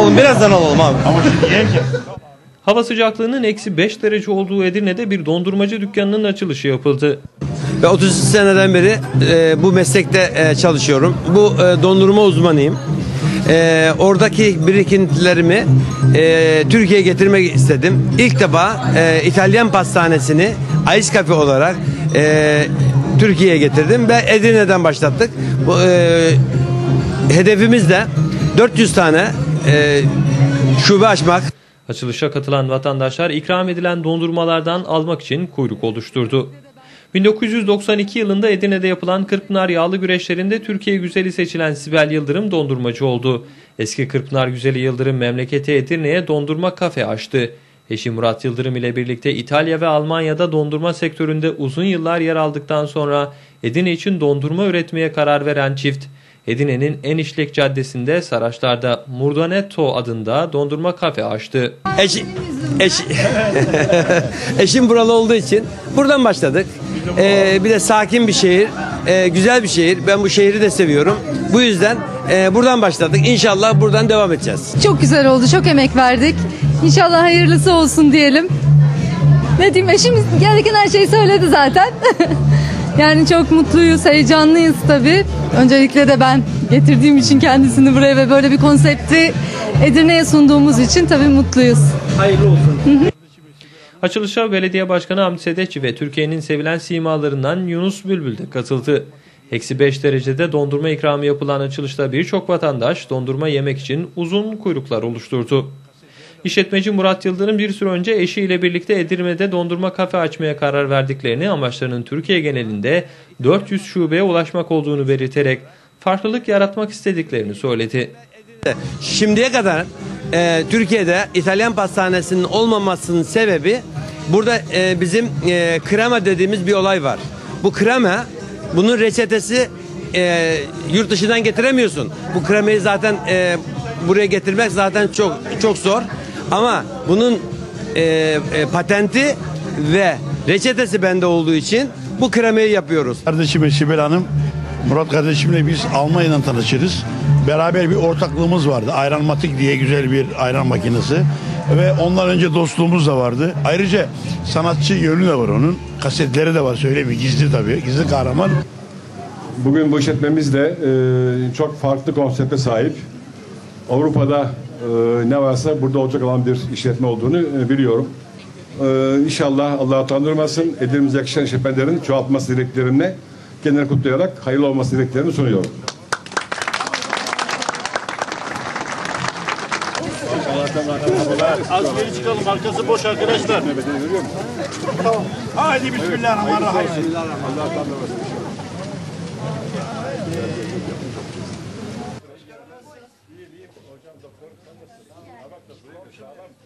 alalım, birazdan alalım abi. Ama şimdi yerken Hava sıcaklığının eksi 5 derece olduğu Edirne'de bir dondurmacı dükkanının açılışı yapıldı. Ve 30 seneden beri e, bu meslekte e, çalışıyorum. Bu e, dondurma uzmanıyım. E, oradaki birikintilerimi e, Türkiye'ye getirmek istedim. İlk defa e, İtalyan pastanesini Ice Cafe olarak e, Türkiye'ye getirdim ve Edirne'den başlattık. Bu, e, hedefimiz de 400 tane e, şube açmak. Açılışa katılan vatandaşlar ikram edilen dondurmalardan almak için kuyruk oluşturdu. 1992 yılında Edirne'de yapılan Kırkpınar yağlı güreşlerinde Türkiye güzeli seçilen Sibel Yıldırım dondurmacı oldu. Eski Kırkpınar güzeli Yıldırım memleketi Edirne'ye dondurma kafe açtı. Eşi Murat Yıldırım ile birlikte İtalya ve Almanya'da dondurma sektöründe uzun yıllar yer aldıktan sonra Edirne için dondurma üretmeye karar veren çift, Edirne'nin en işlek caddesinde Saraçlar'da Murdanetto adında dondurma kafe açtı. Eş, eş, eşim buralı olduğu için buradan başladık. Ee, bir de sakin bir şehir, ee, güzel bir şehir. Ben bu şehri de seviyorum. Bu yüzden ee, buradan başladık. İnşallah buradan devam edeceğiz. Çok güzel oldu. Çok emek verdik. İnşallah hayırlısı olsun diyelim. Ne diyeyim eşimiz gereken her şeyi söyledi zaten. yani çok mutluyuz, heyecanlıyız tabii. Öncelikle de ben getirdiğim için kendisini buraya ve böyle bir konsepti Edirne'ye sunduğumuz için tabii mutluyuz. Açılışa belediye başkanı Hamdi Sedefçi ve Türkiye'nin sevilen simalarından Yunus Bülbül de katıldı. Eksi 5 derecede dondurma ikramı yapılan açılışta birçok vatandaş dondurma yemek için uzun kuyruklar oluşturdu. İşletmeci Murat Yıldırım bir süre önce eşiyle birlikte Edirne'de dondurma kafe açmaya karar verdiklerini amaçlarının Türkiye genelinde 400 şubeye ulaşmak olduğunu belirterek farklılık yaratmak istediklerini söyledi. Şimdiye kadar ee, Türkiye'de İtalyan pastanesinin olmamasının sebebi burada ee, bizim ee, krema dediğimiz bir olay var. Bu krema bunun reçetesi ee, yurt dışından getiremiyorsun. Bu kremayı zaten ee, buraya getirmek zaten çok çok zor. Ama bunun ee, e, patenti ve reçetesi bende olduğu için bu kremayı yapıyoruz. kardeşim Sibel Hanım, Murat kardeşimle biz Almanya'dan tanışırız. Beraber bir ortaklığımız vardı. Ayran Matik diye güzel bir ayran makinesi. Ve ondan önce dostluğumuz da vardı. Ayrıca sanatçı yönü de var onun. Kasetleri de var söyleyeyim gizli tabii. Gizli kahraman. Bugün bu işletmemiz de e, çok farklı konsepte sahip. Avrupa'da e, ne varsa burada olacak olan bir işletme olduğunu e, biliyorum. E, inşallah Allah utandırmasın. Edirimize yakışan işletmelerin çoğaltması dileklerini kendini kutlayarak hayırlı olması dileklerini sunuyorum. Az geri çıkalım arkası boş arkadaşlar. Haydi bismillahirrahmanirrahim.